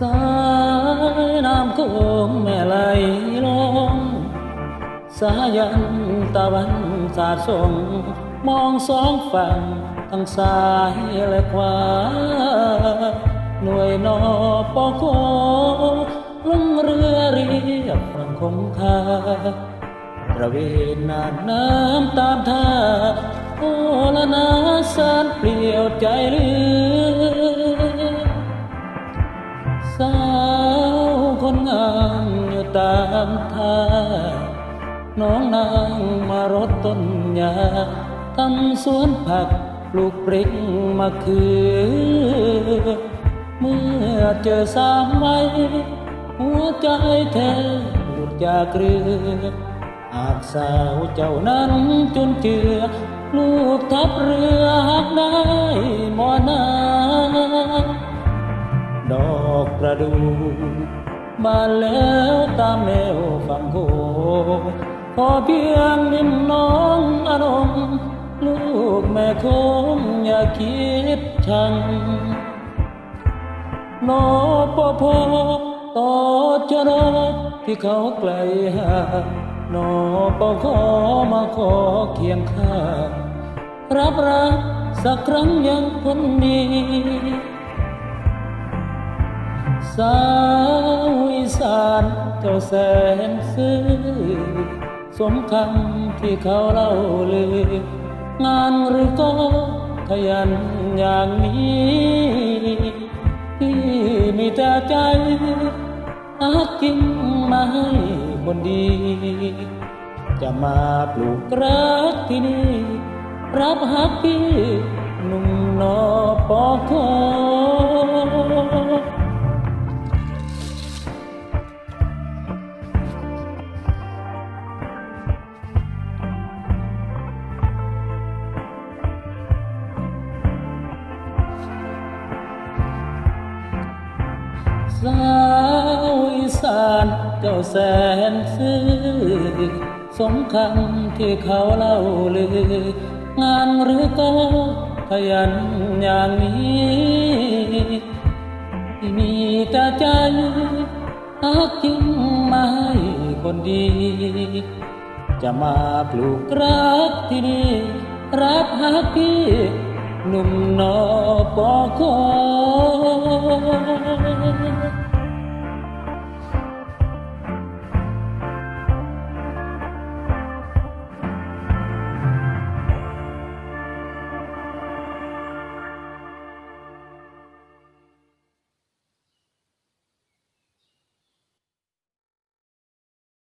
สายน้ำโขงแม่ไหลลง สายันตะวันสาดส่ง มองสองฝั่งทั้งซ้ายและขวา หน่วยนอปอโคลงเรือเรียบฝั่งคงคาประเวนนาน้ำตามท่าโอละนาสานเปลี่ยวใจเหลือ สาวคนงามอยู่ตามท่าน้องนางมารดต้นยาทำสวนผักปลูกปริกมะเขือเมื่อเจอสามไว้หัวใจแทบหลุดจากเรืออาจสาวเจ้านั้นจนเจือ ลูกทับเรือหักได้มอนา ดอกประดู่บานแล้วตามแนวฝั่งโขงขอเพียงนิ่มน้องอารมณ์ลูกแม่คงอย่าคิดชังนอปอพอต่อชะนอที่เขาไกลหานอปอขอมาขอเคียงข้ารับรักสักครั้งยังคนดี สาวอีสานเจ้าแสนซื่อสมคำที่เขาเล่าลืองานหรือก็ขยันอย่างนี้ที่มีแต่ใจอากินมาให้คนดี จะมาปลูกรักที่นี่รับหักพี่หนุ่มนอปอคอ สาวอีสานเจ้าแสนซื่อสมคำที่เขาเล่าลืองานหรือก็ขยันอย่างนี้ที่มีแต่ใจหักจริงมาให้คนดี จะมาปลูกรักที่นี่รับหักพี่หนุ่มนอปอคอ